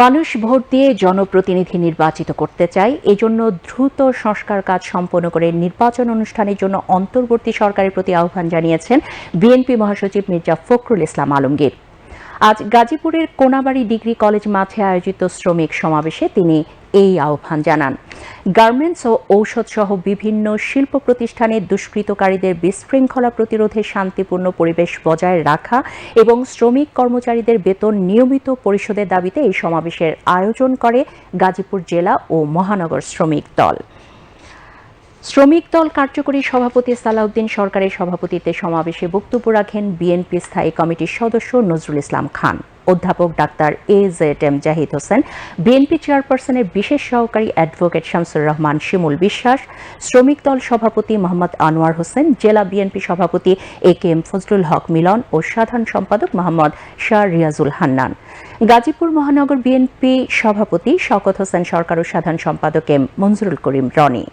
মানুষ ভোট দিয়ে জনপ্রতিনিধি নির্বাচিত করতে চায়, এজন্য দ্রুত সংস্কার কাজ সম্পন্ন করে নির্বাচন অনুষ্ঠানের জন্য অন্তর্বর্তী সরকারের প্রতি আহ্বান জানিয়েছেন বিএনপি মহাসচিব মির্জা ফখরুল ইসলাম আলমগীর। আজ গাজীপুরের কোনাবাড়ি ডিগ্রি কলেজ মাঠে আয়োজিত শ্রমিক সমাবেশে তিনি এই আহ্বান জানান। গার্মেন্টস ও ঔষধ সহ বিভিন্ন শিল্প প্রতিষ্ঠানে দুষ্কৃতকারীদের বিশৃঙ্খলা প্রতিরোধে শান্তিপূর্ণ পরিবেশ বজায় রাখা এবং শ্রমিক কর্মচারীদের বেতন নিয়মিত পরিশোধের দাবিতে এই সমাবেশের আয়োজন করে গাজীপুর জেলা ও মহানগর শ্রমিক দল। শ্রমিক দল কার্যকরী সভাপতি সালাউদ্দিন সরকারের সভাপতিত্বে সমাবেশে বক্তব্য রাখেন বিএনপি স্থায়ী কমিটির সদস্য নজরুল ইসলাম খান। অধ্যাপক doctor A Z M Zahid Hossain, BNP চেয়ারপারসনের বিশেষ সহকারী অ্যাডভোকেট শামসুর রহমান, শিমুল বিশ্বাস, শ্রমিক দল সভাপতি মোহাম্মদ আনোয়ার হোসেন, জেলা বিএনপি সভাপতি এ কে এম ফজলুল হক মিলন ও সাধারণ সম্পাদক মোহাম্মদ শাহ রিয়াজুল হান্নান। গাজীপুর মহানগর বিএনপি সভাপতি শকত হোসেন সরকার ও সাধারণ সম্পাদক এম মঞ্জুরুল করিম রনি।